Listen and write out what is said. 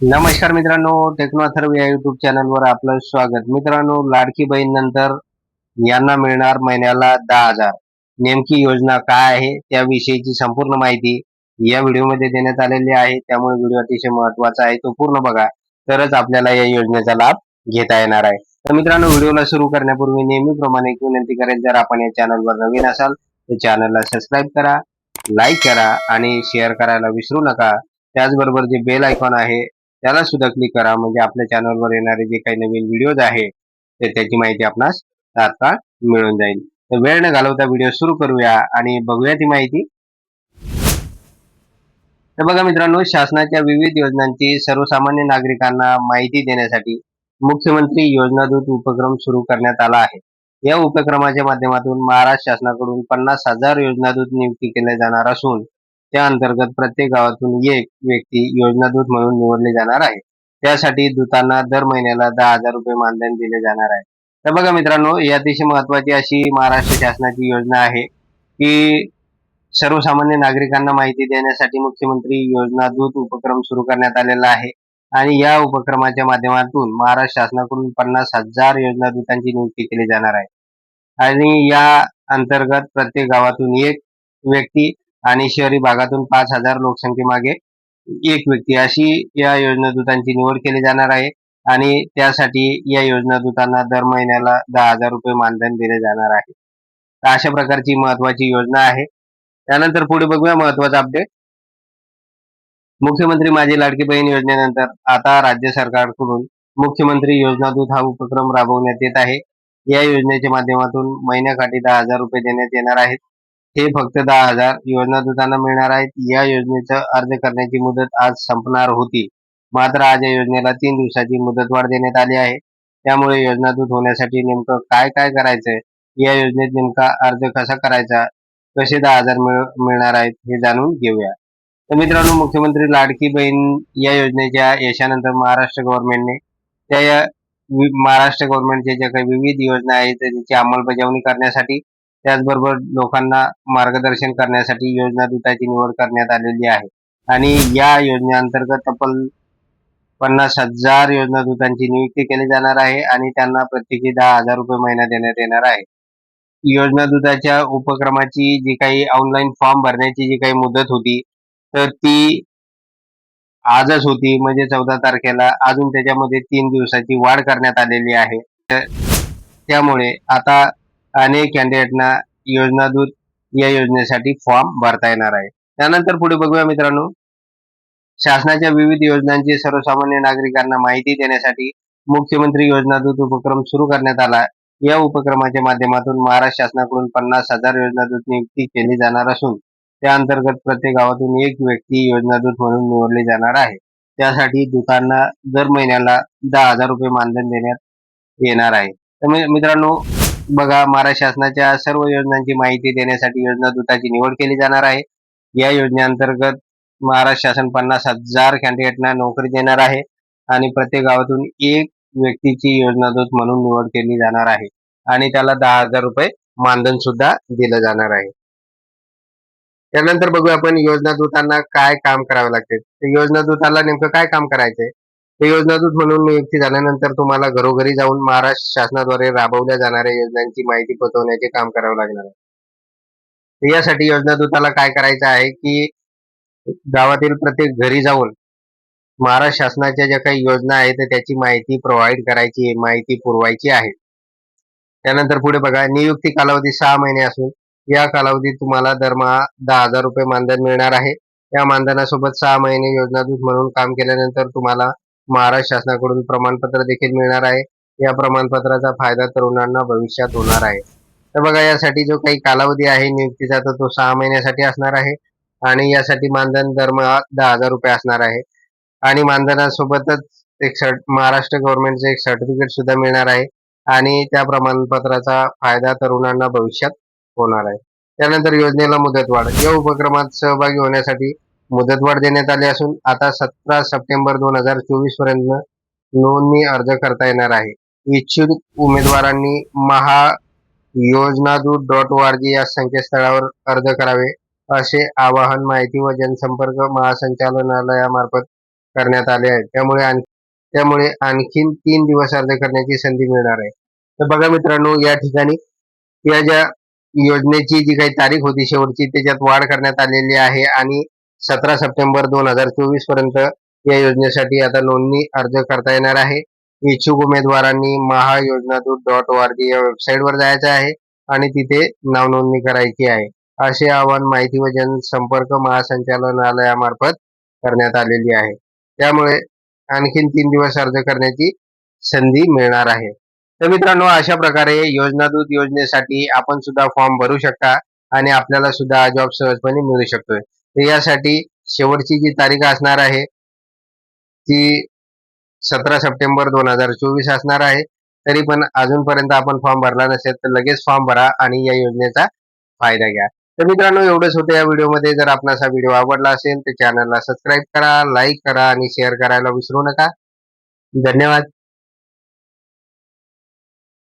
नमस्कार मित्रांनो टेक्नोथर्व या युट्यूब चॅनलवर आपलं स्वागत. मित्रांनो लाडकी बहीण नंतर यांना मिळणार महिन्याला दहा हजार. नेमकी योजना काय आहे त्याविषयीची संपूर्ण माहिती या व्हिडिओमध्ये देण्यात आलेली आहे. त्यामुळे व्हिडिओ अतिशय महत्त्वाचा आहे तो पूर्ण बघा. तरच आपल्याला या योजनेचा लाभ घेता येणार आहे. तर मित्रांनो व्हिडिओला सुरू करण्यापूर्वी नेहमीप्रमाणे एक विनंती करेल जर आपण या चॅनलवर नवीन असाल तर चॅनलला सबस्क्राईब करा लाईक करा आणि शेअर करायला विसरू नका. त्याचबरोबर जे बेल आयकॉन आहे त्याला सुद्धा क्लिक करा. म्हणजे आपल्या चॅनलवर येणारे जे काही नवीन व्हिडिओज आहे ते त्याची माहिती आपणास तात्काळ मिळून जाईल. तर वेळ न घालवता व्हिडिओ सुरू करूया आणि बघूया ती माहिती. तर बघा मित्रांनो शासनाच्या विविध योजनांची सर्वसामान्य नागरिकांना माहिती देण्यासाठी मुख्यमंत्री योजना दूत उपक्रम सुरू करण्यात आला आहे. या उपक्रमाच्या माध्यमातून महाराष्ट्र शासनाकडून पन्नास हजार योजनादूत नियुक्ती केल्या जाणार असून त्या अंतर्गत प्रत्येक गावातून एक व्यक्ती योजना दूत म्हणून निवडले जाणार आहे. त्यासाठी दूतांना दर महिन्याला दहा हजार रुपये मानधन दिले जाणार आहे. तर बघा मित्रांनो ही अतिशय महत्वाची अशी महाराष्ट्र शासनाची योजना आहे की सर्वसामान्य नागरिकांना माहिती देण्यासाठी मुख्यमंत्री योजना दूत उपक्रम सुरू करण्यात आलेला आहे. आणि या उपक्रमाच्या माध्यमातून महाराष्ट्र शासनाकडून पन्नास हजार योजना दूतांची नियुक्ती केली जाणार आहे. आणि या अंतर्गत प्रत्येक गावातून एक व्यक्ती आणि शहरी भागातून पाच हजार लोकसंख्येमागे एक व्यक्ती अशी या योजना दूतांची निवड केली जाणार आहे. आणि त्यासाठी या योजना दूतांना दर महिन्याला दहा हजार रुपये मानधन दिले जाणार आहे. तर अशा प्रकारची महत्वाची योजना आहे. त्यानंतर पुढे बघूया महत्त्वाचा अपडेट मुख्यमंत्री माझी लाडकी बहीण योजनेनंतर आता राज्य सरकारकडून मुख्यमंत्री योजना दूत हा उपक्रम राबवण्यात येत आहे. या योजनेच्या माध्यमातून महिन्याकाठी दहा हजार रुपये देण्यात येणार आहेत. हे फक्त दहा हजार योजना दूतांना मिळणार आहेत. या योजनेचा अर्ज करण्याची मुदत आज संपणार होती. मात्र आज या योजनेला तीन दिवसाची मुदतवाढ देण्यात आली आहे. त्यामुळे योजना दूत होण्यासाठी नेमकं काय काय करायचंय? या योजनेत नेमका अर्ज कसा करायचा? कसे दहा हजार मिळणार आहेत हे जाणून घेऊया. तर मित्रांनो मुख्यमंत्री लाडकी बहीण या योजनेच्या यशानंतर महाराष्ट्र गव्हर्नमेंटने त्या महाराष्ट्र गव्हर्नमेंटच्या ज्या काही विविध योजना आहेत त्याची अंमलबजावणी करण्यासाठी त्याचबरोबर लोकांना मार्गदर्शन करण्यासाठी योजना दूताची निवड करण्यात आलेली आहे. आणि या योजनेअंतर्गत तब्बल पन्नास हजार योजना दूतांची नियुक्ती केली जाणार आहे आणि त्यांना प्रत्येकी दहा हजार रुपये महिना देण्यात येणार आहे. योजना दूताच्या उपक्रमाची जी काही ऑनलाईन फॉर्म भरण्याची जी काही मुदत होती तर ती आजच होती म्हणजे चौदा तारखेला. अजून त्याच्यामध्ये तीन दिवसाची वाढ करण्यात आलेली आहे. त्यामुळे आता अनेक कॅन्डिडेटना योजना दूत या योजनेसाठी फॉर्म भरता येणार आहे. त्यानंतर पुढे बघूया मित्रांनो. शासनाच्या विविध योजनांची सर्वसामान्य नागरिकांना माहिती देण्यासाठी मुख्यमंत्री योजना दूत उपक्रम सुरू करण्यात आला. या उपक्रमाच्या माध्यमातून महाराष्ट्र शासनाकडून पन्नास हजार योजना दूत नियुक्ती केली जाणार असून त्या अंतर्गत प्रत्येक गावातून एक व्यक्ती योजना दूत म्हणून निवडले जाणार आहे. त्यासाठी दूतांना दर महिन्याला दहा हजार रुपये मानधन देण्यात येणार आहे. तर मित्रांनो बघा महाराष्ट्र शासनाच्या सर्व योजनांची माहिती देण्यासाठी योजना दूताची निवड केली जाणार आहे. या योजनेअंतर्गत महाराष्ट्र शासन पन्नास हजार कॅन्डिडेटना नोकरी देणार आहे आणि प्रत्येक गावातून एक व्यक्तीची योजना दूत म्हणून निवड केली जाणार आहे आणि त्याला दहा हजार रुपये मानधन सुद्धा दिलं जाणार आहे. त्यानंतर बघूया आपण योजना दूतांना काय काम करावे लागते. योजना दूताला नेमकं काय काम करायचंय? योजनादूत म्हणून नियुक्ती झाल्यानंतर तुम्हाला घरोघरी जाऊन महाराष्ट्र शासनाद्वारे राबवल्या जाणाऱ्या योजनांची माहिती पोहोचवण्याचे काम करावं लागणार आहे. यासाठी योजनादूताला काय करायचं आहे की गावातील प्रत्येक घरी जाऊन महाराष्ट्र शासनाच्या ज्या काही योजना आहेत त्याची माहिती प्रोव्हाइड करायची माहिती पुरवायची आहे. त्यानंतर पुढे बघा नियुक्ती कालावधी सहा महिने असून या कालावधीत तुम्हाला दरमहा दहा हजार रुपये मानधन मिळणार आहे. या मानधनासोबत सहा महिने योजनादूत म्हणून काम केल्यानंतर तुम्हाला महाराष्ट्र शासनाकडून प्रमाणपत्र देखील मिळणार आहे. या प्रमाणपत्राचा फायदा तरुणांना भविष्यात होणार आहे. तर बघा यासाठी जो काही कालावधी आहे नियुक्तीचा तर तो सहा महिन्यासाठी असणार आहे. आणि यासाठी मानधन दरमहा दहा हजार रुपये असणार आहे. आणि मानधनासोबतच एक सर्ट महाराष्ट्र गव्हर्नमेंटचं एक सर्टिफिकेट सुद्धा मिळणार आहे. आणि त्या प्रमाणपत्राचा फायदा तरुणांना भविष्यात होणार आहे. त्यानंतर योजनेला मुदतवाढ. या उपक्रमात सहभागी होण्यासाठी मुदतवाढ देण्यात आली असून आता सतरा सप्टेंबर दोन हजार चोवीसपर्यंत नोंदणी अर्ज करता येणार आहे. इच्छुक उमेदवारांनी महा योजनादूत डॉट जी या संकेतस्थळावर अर्ज करावे असे आवाहन माहिती व जनसंपर्क महासंचालनालयामार्फत करण्यात आले आहे. त्यामुळे आण- त्यामुळे आणखीन तीन दिवस अर्ज करण्याची संधी मिळणार आहे. तर बघा मित्रांनो या ठिकाणी या ज्या योजनेची जी काही तारीख होती शेवटची त्याच्यात वाढ करण्यात आलेली आहे आणि सतरा सप्टेंबर दोन हजार चोवीसपर्यंत या योजनेसाठी आता नोंदणी अर्ज करता येणार आहे. इच्छुक उमेदवारांनी Mahayojanadoot dot O R G या वेबसाईटवर जायचं आहे आणि तिथे नावनोंदणी करायची आहे. असे आवाहन माहिती व जनसंपर्क महासंचालनालयामार्फत करण्यात आलेली आहे. त्यामुळे आणखीन तीन दिवस अर्ज करण्याची संधी मिळणार आहे. तर मित्रांनो अशा प्रकारे योजनादूत योजनेसाठी आपण सुद्धा फॉर्म भरू शकता आणि आपल्याला सुद्धा जॉब सहजपणे मिळू शकतोय. तर यासाठी शेवटची जी तारीख असणार आहे ती सतरा सप्टेंबर दोन हजार चोवीस असणार आहे. तरी पण अजूनपर्यंत आपण फॉर्म भरला नसेल तर लगेच फॉर्म भरा आणि या योजनेचा फायदा घ्या. तर मित्रांनो एवढंच होतं या व्हिडिओमध्ये. जर आपणास हा व्हिडिओ आवडला असेल तर चॅनलला सबस्क्राईब करा लाईक करा आणि शेअर करायला विसरू नका. धन्यवाद.